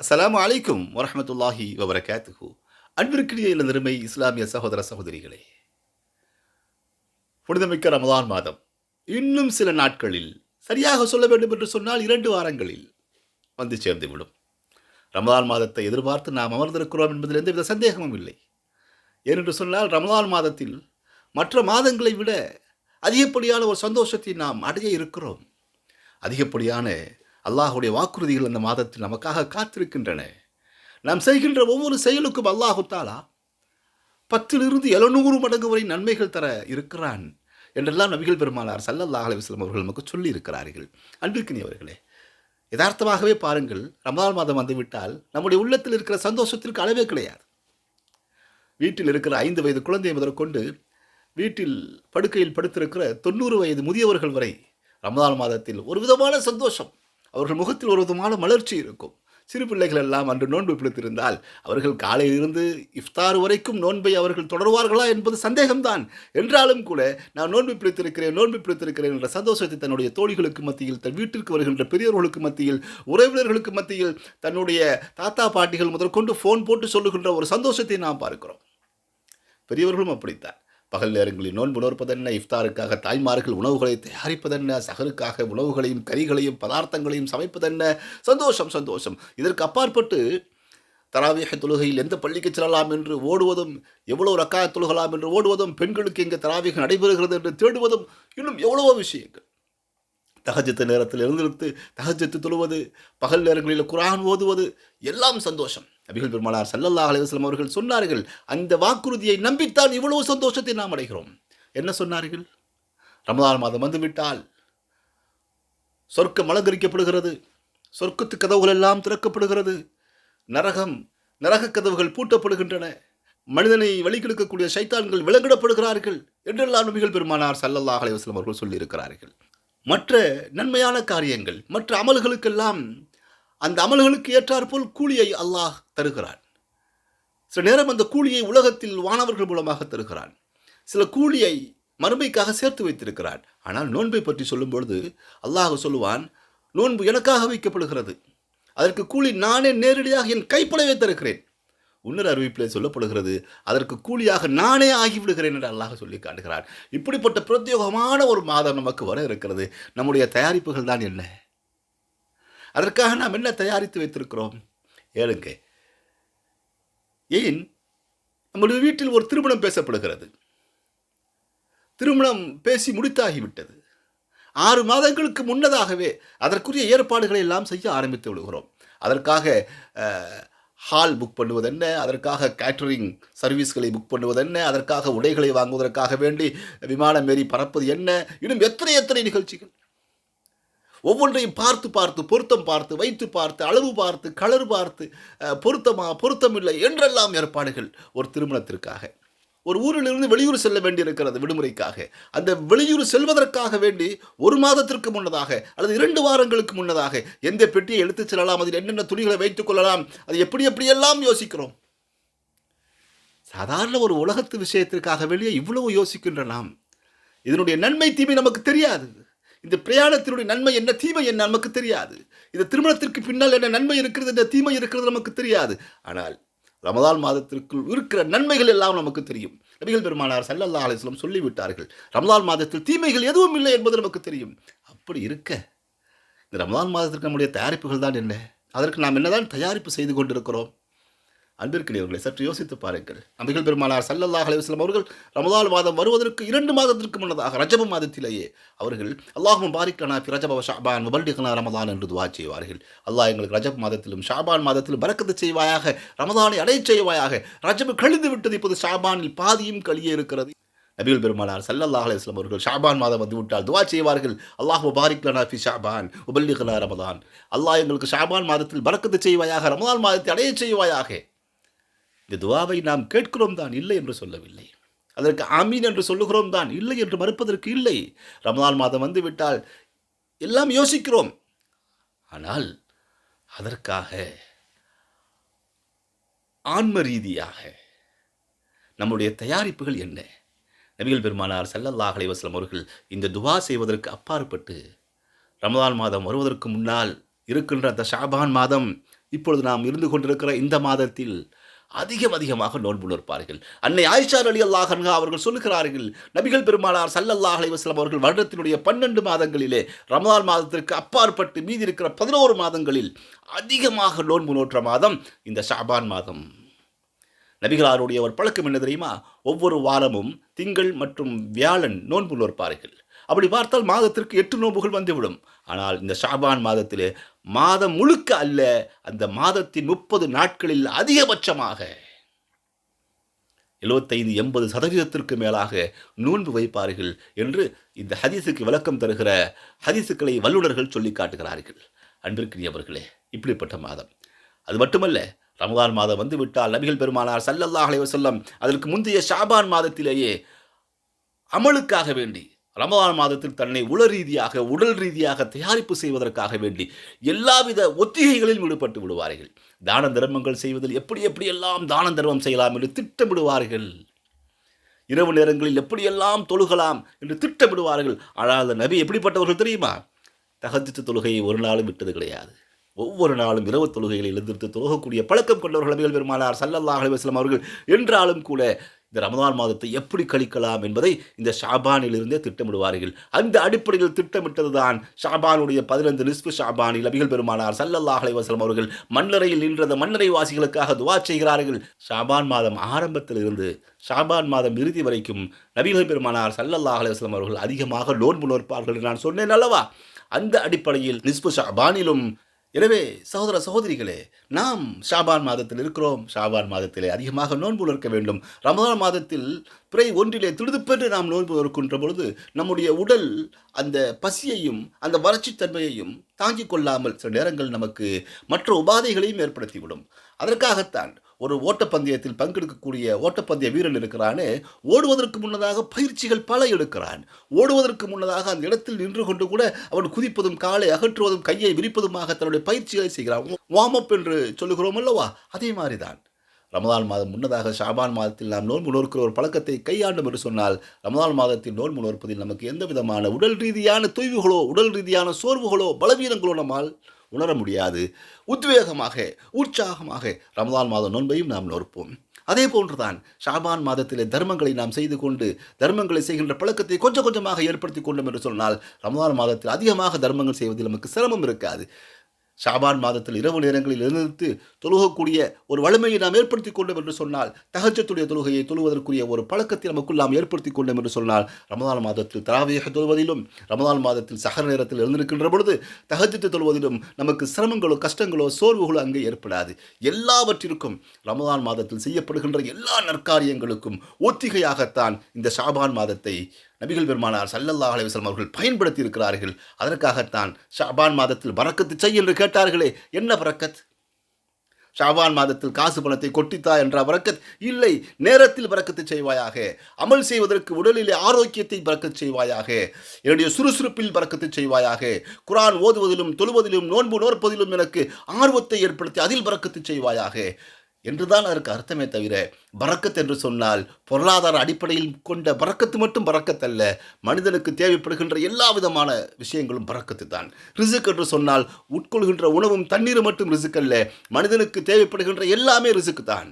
அஸ்லாம் அலைக்கும் வரமத்துல்லாஹி வபரகாத்துஹு. அன்பிற்கிடையே நிறுமை இஸ்லாமிய சகோதர சகோதரிகளே புனிதமிக்க ரமதான் மாதம். இன்னும் சில நாட்களில் சரியாக சொல்ல வேண்டும் என்று சொன்னால் இரண்டு வாரங்களில் வந்து சேர்ந்துவிடும். ரமதான் மாதத்தை எதிர்பார்த்து நாம் அமர்ந்திருக்கிறோம் என்பதில் எந்தவித சந்தேகமும் இல்லை. ஏனென்று சொன்னால் ரமதான் மாதத்தில் மற்ற மாதங்களை விட அதிகப்படியான ஒரு சந்தோஷத்தை நாம் அடைய இருக்கிறோம். அதிகப்படியான அல்லாஹுடைய வாக்குறுதிகள் அந்த மாதத்தில் நமக்காக காத்திருக்கின்றன. நாம் செய்கின்ற ஒவ்வொரு செயலுக்கும் அல்லாஹு தாலா பத்திலிருந்து எழுநூறு மடங்கு வரை நன்மைகள் தர இருக்கிறான் என்றெல்லாம் நபிகள் பெருமானார் சல்லல்லாஹ் அலைவசலம் அவர்கள் நமக்கு சொல்லி இருக்கிறார்கள் அன்பிற்கினியவர்களே யதார்த்தமாகவே பாருங்கள் ரமலான் மாதம் வந்துவிட்டால் நம்முடைய உள்ளத்தில் இருக்கிற சந்தோஷத்திற்கு அளவே கிடையாது. வீட்டில் இருக்கிற ஐந்து வயது குழந்தை முதற்கொண்டு வீட்டில் படுக்கையில் படுத்திருக்கிற தொண்ணூறு வயது முதியவர்கள் வரை ரமலான் மாதத்தில் ஒரு விதமான சந்தோஷம் அவர்கள் முகத்தில் ஒரு விதமான மலர்ச்சி இருக்கும். சிறு பிள்ளைகள் எல்லாம் அன்று நோன்பு பிடித்திருந்தால் அவர்கள் காலையிலிருந்து இஃப்தார் வரைக்கும் நோன்பை அவர்கள் தொடர்வார்களா என்பது சந்தேகம்தான். என்றாலும் கூட நான் நோன்பு பிடித்திருக்கிறேன் நோன்பு பிடித்திருக்கிறேன் என்ற சந்தோஷத்தை தன்னுடைய தோழிகளுக்கு மத்தியில் தன் வீட்டிற்கு வருகின்ற பெரியவர்களுக்கு மத்தியில் உறவினர்களுக்கு மத்தியில் தன்னுடைய தாத்தா பாட்டிகள் முதற்கொண்டு ஃபோன் போட்டு சொல்லுகின்ற ஒரு சந்தோஷத்தை நாம் பார்க்கிறோம். பெரியவர்களும் அப்படித்தான். பகல் நேரங்களில் நோன்பு நோற்பதென்ன இஃப்தாருக்காக தாய்மார்கள் உணவுகளை தயாரிப்பதென்ன? சகருக்காக உணவுகளையும் கறிகளையும் பதார்த்தங்களையும் சமைப்பதென்ன? சந்தோஷம் சந்தோஷம். இதற்கு அப்பாற்பட்டு தராவிய தொழுகையில் எந்த பள்ளிக்கு செல்லலாம் என்று ஓடுவதும் எவ்வளோ ரக்காய தொழுகலாம் என்று ஓடுவதும் பெண்களுக்கு எங்கே தராவிக நடைபெறுகிறது என்று தேடுவதும் இன்னும் எவ்வளவோ விஷயங்கள். தகஜத்து நேரத்தில் எழுந்திருத்து தகஜத்து தொழுவது பகல் நேரங்களில் குரான் ஓதுவது எல்லாம் சந்தோஷம். நபிகள் பெருமானார் சல்லல்லா அலைவாஸ்லம் அவர்கள் சொன்னார்கள் அந்த வாக்குறுதியை நம்பித்தான் இவ்வளவு சந்தோஷத்தை நாம் அடைகிறோம். என்ன சொன்னார்கள்? ரமதான் மாதம் வந்துவிட்டால் சொர்க்கம் அலங்கரிக்கப்படுகிறது சொர்க்கத்து கதவுகள் எல்லாம் திறக்கப்படுகிறது நரகம் நரக கதவுகள் பூட்டப்படுகின்றன மனிதனை வழிகெடுக்கக்கூடிய சைத்தான்கள் விலங்கிடப்படுகிறார்கள் என்றெல்லாம் நபிகள் பெருமானார் சல்லல்லாஹ் அலைவாஸ்லம் அவர்கள் சொல்லியிருக்கிறார்கள். மற்ற நன்மையான காரியங்கள் மற்ற அமல்களுக்கெல்லாம் அந்த அமல்களுக்கு ஏற்றாற்போல் கூலியை அல்லாஹ் தருகிறான். சில நேரம் அந்த கூலியை உலகத்தில் வானவர்கள் மூலமாக தருகிறான். சில கூலியை மறுமைக்காக சேர்த்து வைத்திருக்கிறான். ஆனால் நோன்பை பற்றி சொல்லும்பொழுது அல்லாஹ் சொல்லுவான் நோன்பு எனக்காக வைக்கப்படுகிறது. அதற்கு கூலி நானே நேரடியாக என் கைப்படவே தருகிறேன். உன்னர் அறிவிப்பிலே சொல்லப்படுகிறது அதற்கு கூலியாக நானே ஆகிவிடுகிறேன் என்று அல்லாஹ் சொல்லி காட்டுகிறான். இப்படிப்பட்ட பிரத்யேகமான ஒரு மாதம் நமக்கு வர இருக்கிறது. நம்முடைய தயாரிப்புகள் தான் என்ன? அதற்காக நாம் என்ன தயாரித்து வைத்திருக்கிறோம்? ஏழுங்க. ஏன்? நம்முடைய வீட்டில் ஒரு திருமணம் பேசப்படுகிறது. திருமணம் பேசி முடித்தாகிவிட்டது. ஆறு மாதங்களுக்கு முன்னதாகவே அதற்குரிய ஏற்பாடுகளை எல்லாம் செய்ய ஆரம்பித்து விடுகிறோம். அதற்காக ஹால் புக் பண்ணுவதென்ன அதற்காக கேட்டரிங் சர்வீஸ்களை புக் பண்ணுவதென்ன அதற்காக உடைகளை வாங்குவதற்காக வேண்டி விமானம் ஏறி பறப்பது என்ன? இன்னும் எத்தனை எத்தனை நிகழ்ச்சிகள்? ஒவ்வொன்றையும் பார்த்து பார்த்து பொருத்தம் பார்த்து வைத்து பார்த்து அளவு பார்த்து கலர் பார்த்து பொருத்தமா பொருத்தமில்லை என்றெல்லாம் ஏற்பாடுகள் ஒரு திருமணத்திற்காக. ஒரு ஊரிலிருந்து வெளியூர் செல்ல வேண்டியிருக்கிறது விடுமுறைக்காக. அந்த வெளியூர் செல்வதற்காக வேண்டி ஒரு மாதத்திற்கு முன்னதாக அல்லது இரண்டு வாரங்களுக்கு முன்னதாக எந்த பெட்டியை எடுத்துச் செல்லலாம் அதில் என்னென்ன துணிகளை வைத்துக் கொள்ளலாம் அது எப்படி எப்படியெல்லாம் யோசிக்கிறோம்? சாதாரண ஒரு உலகத்து விஷயத்திற்காக வெளியே இவ்வளவு யோசிக்கின்ற நாம். இதனுடைய நன்மை தீமை நமக்கு தெரியாது. இந்த பிரயாணத்தினுடைய நன்மை என்ன தீமை என்ன நமக்கு தெரியாது. இந்த திருமணத்திற்கு பின்னால் என்ன நன்மை இருக்கிறது என்ன தீமை இருக்கிறது நமக்கு தெரியாது. ஆனால் ரமதான் மாதத்திற்குள் இருக்கிற நன்மைகள் எல்லாம் நமக்கு தெரியும். நபிகள் பெருமானார் சல்லல்லா அலிஸ்லம் சொல்லிவிட்டார்கள். ரமதான் மாதத்தில் தீமைகள் எதுவும் இல்லை என்பது நமக்கு தெரியும். அப்படி இருக்க இந்த ரமதான் மாதத்திற்கு நம்முடைய தயாரிப்புகள் தான் என்ன? அதற்கு நாம் என்னதான் தயாரிப்பு செய்து கொண்டிருக்கிறோம்? அன்பிற்கிடையவர்களை சற்று யோசித்து பாருங்கள். நபிகள் பெருமானார் சல்லல்லாஹ் அலைவாஸ்லம் அவர்கள் ரமதால் மாதம் வருவதற்கு இரண்டு மாதத்திற்கு முன்னதாக ரஜப மாதத்திலேயே அவர்கள் அல்லாஹும் பாரிக்கனா ரஜப ஷாபான் முபல்டிகனா ரமதான் என்று துவா செய்வார்கள். அல்லாஹ் எங்களுக்கு ரஜப் மாதத்திலும் ஷாபான் மாதத்திலும் பறக்கத்து செய்வாயாக ரமதானை அடை செய்வாயாக. ரஜபு கழிந்து விட்டது இப்போது ஷாபானில் பாதியும் கழியே இருக்கிறது. நபிகள் பெருமானார் சல்லல்லாஹ் அலுவலம் அவர்கள் ஷாபான் மாதம் வந்து விட்டால் துவா செய்வார்கள் அல்லாஹ் முபாரிக் லனா ஃபி ஷாபான் உபல்லிகனா ரமதான். அல்லாஹ் எங்களுக்கு ஷாபான் மாதத்தில் பறக்கத்து செய்வாயாக ரமதான் மாதத்தை அடைய செய்வாயாக. இந்த துவாவை நாம் கேட்கிறோம் தான் இல்லை என்று சொல்லவில்லை. அதற்கு ஆமீன் என்று சொல்லுகிறோம் தான் இல்லை என்று மறுப்பதற்கு இல்லை. ரமதான் மாதம் வந்துவிட்டால் எல்லாம் யோசிக்கிறோம். ஆனால் அதற்காக ஆன்ம ரீதியாக நம்முடைய தயாரிப்புகள் என்ன? நபிகள் பெருமானார் சல்லல்லாஹ் அலைவாஸ்லம் அவர்கள் இந்த துவா செய்வதற்கு அப்பாற்பட்டு ரமதான் மாதம் வருவதற்கு முன்னால் இருக்கின்ற அந்த ஷாபான் மாதம் இப்பொழுது நாம் இருந்து கொண்டிருக்கிற இந்த மாதத்தில் அதிகம் அதிகமாக நோன்பு நோற்பார்கள் அன்னை ஆயிஷா அலி அல்லாஹன்ஹா அவர்கள் சொல்லுகிறார்கள் நபிகள் பெருமானார் சல்லல்லாஹ் அலைவாஸ்லாம் அவர்கள் வருடத்தினுடைய பன்னெண்டு மாதங்களிலே ரமதான் மாதத்திற்கு அப்பாற்பட்டு மீதி இருக்கிற பதினோரு மாதங்களில் அதிகமாக நோன்பு நோற்ற மாதம் இந்த ஷாபான் மாதம். நபிகளாருடைய ஒரு பழக்கம் என்ன தெரியுமா? ஒவ்வொரு வாரமும் திங்கள் மற்றும் வியாழன் நோன்பு நோற்பார்கள். அப்படி பார்த்தால் மாதத்திற்கு எட்டு நோன்புகள் வந்துவிடும். ஆனால் இந்த ஷாபான் மாதத்தில் மாதம் முழுக்க அல்ல அந்த மாதத்தின் முப்பது நாட்களில் அதிகபட்சமாக எழுபத்தைந்து எண்பது சதவீதத்திற்கு மேலாக நோன்பு வைப்பார்கள் என்று இந்த ஹதீஸுக்கு விளக்கம் தருகிற ஹதீஸுக்களை வல்லுநர்கள் சொல்லி காட்டுகிறார்கள். அன்பிற்குரியவர்களே இப்படிப்பட்ட மாதம். அது மட்டுமல்ல ரமதான் மாதம் வந்து விட்டால் நபிகள் பெருமானார் சல்லல்லாஹ் அலைஹி அதற்கு முந்தைய ஷாபான் மாதத்திலேயே அமலுக்காக வேண்டி ரமதான் மாதத்தில் தன்னை உள ரீதியாக உடல் ரீதியாக தயாரிப்பு செய்வதற்காக வேண்டி எல்லாவித ஒத்திகைகளிலும் ஈடுபட்டு விடுவார்கள். தான தர்மங்கள் செய்வதில் எப்படி எப்படியெல்லாம் தான தர்மம் செய்யலாம் என்று திட்டமிடுவார்கள். இரவு நேரங்களில் எப்படியெல்லாம் தொழுகலாம் என்று திட்டமிடுவார்கள். ஆனால் அந்த நபி எப்படிப்பட்டவர்கள் தெரியுமா? தகஜத்து தொழுகையை ஒரு நாளும் விட்டது கிடையாது. ஒவ்வொரு நாளும் இரவு தொழுகைகளை எழுந்திருத்து தொழுகக்கூடிய பழக்கம் கொண்டவர்கள் நபிகள் பெருமானார் சல்லல்லாஹ் அலுவலம் அவர்கள் என்றாலும் கூட இந்த ரமதான் மாதத்தை எப்படி கழிக்கலாம் என்பதை இந்த ஷாபானிலிருந்தே திட்டமிடுவார்கள். அந்த அடிப்படையில் திட்டமிட்டதுதான் ஷாபானுடைய பதினைந்து நிஸ்பு ஷாபானில் நபிகள் பெருமானார் சல்லல்லாஹ் அலைஹி அவர்கள் மண்ணறையில் நின்ற மண்ணறை வாசிகளுக்காக துவா செய்கிறார்கள். ஷாபான் மாதம் ஆரம்பத்தில் இருந்து ஷாபான் மாதம் இறுதி வரைக்கும் நபிகள் பெருமானார் சல்லல்லாஹ் அலைஹி அவர்கள் அதிகமாக நோன்பு நோற்பார்கள் நான் சொன்னேன் அல்லவா? அந்த அடிப்படையில் நிஸ்பு ஷாபானிலும் எனவே சகோதர சகோதரிகளே நாம் ஷாபான் மாதத்தில் இருக்கிறோம். ஷாபான் மாதத்திலே அதிகமாக நோன்பு நோக்க வேண்டும். ரமதான் மாதத்தில் பிறை ஒன்றிலே திடுதுப்பென்று நாம் நோன்பு நோக்கின்ற பொழுது நம்முடைய உடல் அந்த பசியையும் அந்த வறட்சித்தன்மையையும் தாங்கிக் கொள்ளாமல் சில நேரங்கள் நமக்கு மற்ற உபாதைகளையும் ஏற்படுத்திவிடும். அதற்காகத்தான் ஒரு ஓட்டப்பந்தயத்தில் பங்கெடுக்கக்கூடிய ஓட்டப்பந்தய வீரன் இருக்கிறானே ஓடுவதற்கு முன்னதாக பயிற்சிகள் பல எடுக்கிறான். ஓடுவதற்கு முன்னதாக அந்த இடத்தில் நின்று கொண்டு கூட அவன் குதிப்பதும் காலை அகற்றுவதும் கையை விரிப்பதுமாக தன்னுடைய பயிற்சிகளை செய்கிறான். வார்ம் அப் என்று சொல்லுகிறோம் அல்லவா? அதே மாதிரிதான். ரமதான் மாதம் முன்னதாக ஷாபான் மாதத்தில் நாம் நோன்பு நோக்கிற ஒரு பழக்கத்தை கையாண்டும் என்று சொன்னால் ரமதான் மாதத்தில் நோன்பு நோற்பதில் நமக்கு எந்த விதமான உடல் ரீதியான தொய்வுகளோ உடல் ரீதியான சோர்வுகளோ பலவீனங்களோ நம்மால் உணர முடியாது. உத்வேகமாக உற்சாகமாக ரமதான் மாத நோன்பையும் நாம் நோற்போம். அதே போன்றுதான் ஷாபான் மாதத்திலே தர்மங்களை நாம் செய்து கொண்டு தர்மங்களை செய்கின்ற பழக்கத்தை கொஞ்சம் கொஞ்சமாக ஏற்படுத்தி கொண்டோம் என்று சொன்னால் ரமதான் மாதத்தில் அதிகமாக தர்மங்கள் செய்வதில் நமக்கு சிரமம் இருக்காது. ஷாபான் மாதத்தில் இரவு நேரங்களில் எழுந்திருத்து தொழுகக்கூடிய ஒரு வலிமையை நாம் ஏற்படுத்தி கொண்டோம் என்று சொன்னால் தகச்சத்துடைய தொழுகையை தொழுவதற்குரிய ஒரு பழக்கத்தை நமக்குள் நாம் ஏற்படுத்தி கொண்டோம் என்று சொன்னால் ரமதான் மாதத்தில் தராவியாக தொழுவதிலும் ரமதான் மாதத்தில் சகர நேரத்தில் எழுந்திருக்கின்ற பொழுது தகச்சத்தை தொழுவதிலும் நமக்கு சிரமங்களோ கஷ்டங்களோ சோர்வுகளோ அங்கே ஏற்படாது. எல்லாவற்றிற்கும் ரமதான் மாதத்தில் செய்யப்படுகின்ற எல்லா நற்காரியங்களுக்கும் ஒத்திகையாகத்தான் இந்த ஷாபான் மாதத்தை நபிகள் பெருமானார் சல்லல்லாஹ் அலைவசம் அவர்கள் பயன்படுத்தி இருக்கிறார்கள் அதற்காகத்தான் ஷாபான் மாதத்தில் பறக்கத்து செய் என்று கேட்டார்களே என்ன பறக்கத்? ஷாபான் மாதத்தில் காசு பணத்தை கொட்டித்தா என்ற பறக்கத்? இல்லை நேரத்தில் பறக்கத்தை செய்வாயாக. அமல் செய்வதற்கு உடலிலே ஆரோக்கியத்தை பறக்கச் செய்வாயாக. என்னுடைய சுறுசுறுப்பில் பறக்கத்தை செய்வாயாக. குரான் ஓதுவதிலும் தொழுவதிலும் நோன்பு நோற்பதிலும் எனக்கு ஆர்வத்தை ஏற்படுத்தி அதில் பறக்கத்தை செய்வாயாக. என்றுதான் அதற்கு அர்த்தமே தவிர பறக்கத் என்று சொன்னால் பொருளாதார அடிப்படையில் கொண்ட பறக்கத்து மட்டும் பறக்கத்தல்ல மனிதனுக்கு தேவைப்படுகின்ற எல்லா விதமான விஷயங்களும் பறக்கத்து தான் ரிசுக் என்று சொன்னால் உட்கொள்கின்ற உணவும் தண்ணீரும் மட்டும் ரிசுக் அல்ல மனிதனுக்கு தேவைப்படுகின்ற எல்லாமே ரிசுக்கு தான்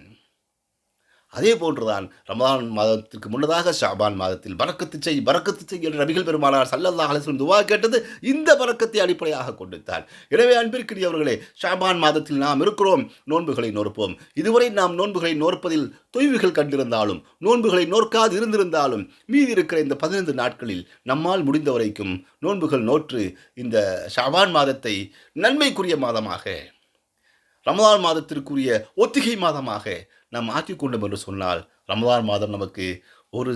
அதே போன்றுதான் ரமதான் மாதத்திற்கு முன்னதாக ஷாபான் மாதத்தில் பறக்கத்து செய் பறக்கத்து செய் என்று நபிகள் பெருமானார் சல்லல்லாஹ் அலிஸ்லம் துவா கேட்டது இந்த பறக்கத்தை அடிப்படையாக கொண்டுத்தான் எனவே அன்பிற்குரியவர்களே ஷாபான் மாதத்தில் நாம் இருக்கிறோம் நோன்புகளை நோற்போம். இதுவரை நாம் நோன்புகளை நோற்பதில் தொய்வுகள் கண்டிருந்தாலும் நோன்புகளை நோற்காது இருந்திருந்தாலும் மீதி இருக்கிற இந்த பதினைந்து நாட்களில் நம்மால் முடிந்த வரைக்கும் நோன்புகள் நோற்று இந்த ஷாபான் மாதத்தை நன்மைக்குரிய மாதமாக ரமதான் மாதத்திற்குரிய ஒத்திகை மாதமாக நாம் ஆக்கிக்கொண்டோம் என்று சொன்னால் ரமதான் மாதம் நமக்கு ஒரு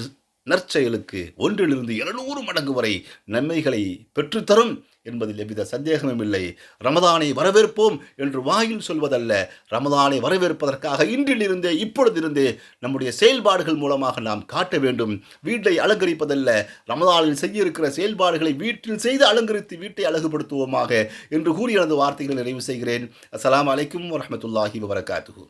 நற்செயலுக்கு ஒன்றிலிருந்து இருநூறு மடங்கு வரை நன்மைகளை பெற்றுத்தரும் என்பதில் எவ்வித சந்தேகமும் இல்லை. ரமதானை வரவேற்போம் என்று வாயில் சொல்வதல்ல ரமதானை வரவேற்பதற்காக இன்றிலிருந்தே இப்பொழுதிருந்தே நம்முடைய செயல்பாடுகள் மூலமாக நாம் காட்ட வேண்டும். வீட்டை அலங்கரிப்பதல்ல ரமதானில் செய்ய இருக்கிற செயல்பாடுகளை வீட்டில் செய்து அலங்கரித்து வீட்டை அழகுபடுத்துவோமாக என்று கூறி எனது வார்த்தைகளை நிறைவு செய்கிறேன். அஸ்லாம் அலைக்கும் வரமத்துல்லாஹி வபரகாத்துஹு.